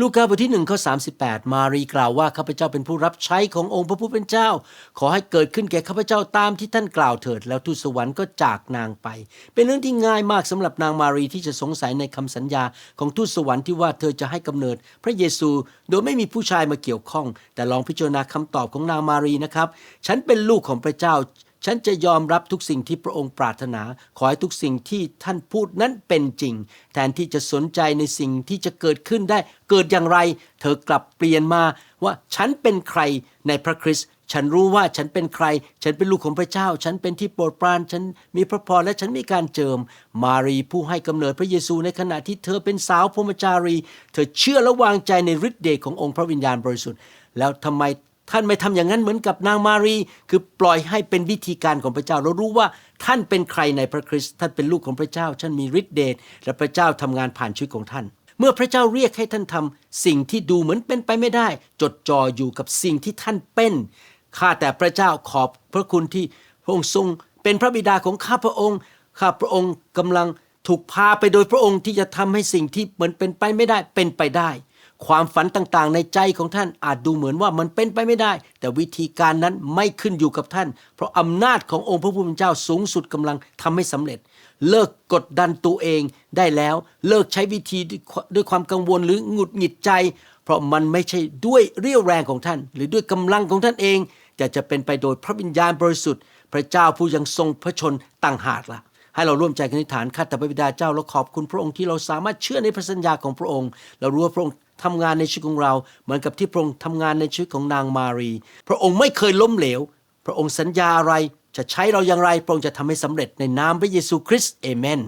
ลูกาบทที่หนึ่งข้อ38 มารีกล่าวว่าข้าพเจ้าเป็นผู้รับใช้ขององค์พระผู้เป็นเจ้า ขอให้เกิดขึ้นแก่ข้าพเจ้าตามที่ท่านกล่าวเถิด แล้วทูตสวรรค์ก็จากนางไป เป็นเรื่องที่ง่ายมากสำหรับนางมารีที่จะสงสัยในคำสัญญาของทูตสวรรค์ที่ว่าเธอจะให้กำเนิด พระเยซูโดยไม่มีผู้ชายมาเกี่ยวข้อง แต่ลองพิจารณาคำตอบของนางมารีนะครับ ฉันเป็นลูกของพระเจ้า ฉันจะยอมรับทุกสิ่งที่พระองค์ปรารถนา ขอให้ทุกสิ่งที่ท่านพูดนั้นเป็นจริง แทนที่จะสนใจในสิ่งที่จะเกิดขึ้นได้ เกิดอย่างไร เธอกลับเปลี่ยนมาว่าฉันเป็นใครในพระคริสต์ ฉันรู้ว่าฉันเป็นใคร ฉันเป็นลูกของพระเจ้า ฉันเป็นที่โปรดปราน ฉันมีพระพรและฉันมีการเจิม มารีผู้ให้กำเนิดพระเยซูในขณะที่เธอเป็นสาวพรหมจารี เธอเชื่อและวางใจในฤทธิ์เดชขององค์พระวิญญาณบริสุทธิ์ แล้วทำไม ท่านไม่ทำอย่างนั้นเหมือนกับนางมารี คือปล่อยให้เป็นวิธีการของพระเจ้า เรารู้ว่าท่านเป็นใครในพระคริสต์ท่านเป็นลูกของพระเจ้าท่านมีฤทธิเดชและพระเจ้าทำงานผ่านชีวิตของท่าน เมื่อพระเจ้าเรียกให้ท่านทำสิ่งที่ดูเหมือนเป็นไปไม่ได้ จดจ่ออยู่กับสิ่งที่ท่านเป็นข้าแต่พระเจ้าขอบพระคุณที่พระองค์ทรง เป็นพระบิดาของข้าพระองค์ข้าพระองค์กำลังถูกพาไปโดยพระองค์ที่จะทำให้สิ่งที่เหมือนเป็นไปไม่ได้เป็นไปได้ ความฝันต่างๆ ในใจของท่านอาจดูเหมือนว่ามันเป็นไปไม่ได้ แต่วิธีการนั้นไม่ขึ้นอยู่กับท่าน เพราะอำนาจขององค์พระผู้เป็นเจ้าสูงสุดกำลังทำให้สำเร็จ เลิกกดดันตัวเองได้แล้ว เลิกใช้วิธีด้วยความกังวลหรือหงุดหงิดใจ เพราะมันไม่ใช่ด้วยเรี่ยวแรงของท่าน หรือด้วยกำลังของท่านเอง แต่จะเป็นไปโดยพระวิญญาณบริสุทธิ์ พระเจ้าผู้ยังทรงพระชนต่างหากล่ะให้เราร่วมใจกันอธิษฐานข้าแต่พระบิดาเจ้าเราขอบคุณพระองค์ที่เราสามารถเชื่อในพระสัญญาของพระองค์ เรารู้ว่าพระองค์ ทำงานในชีวิตของเรา เหมือนกับที่พระองค์ทำงานในชีวิตของนางมารี พระองค์ไม่เคยล้มเหลว พระองค์สัญญาอะไรจะใช้เราอย่างไร พระองค์จะทำให้สำเร็จในนามพระเยซูคริสต์เอเมน